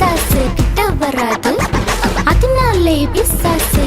பிசாசு கிட்ட வராது. அதனாலே பிசாசு